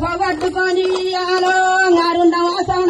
పొగొట్టుకొని ఆలో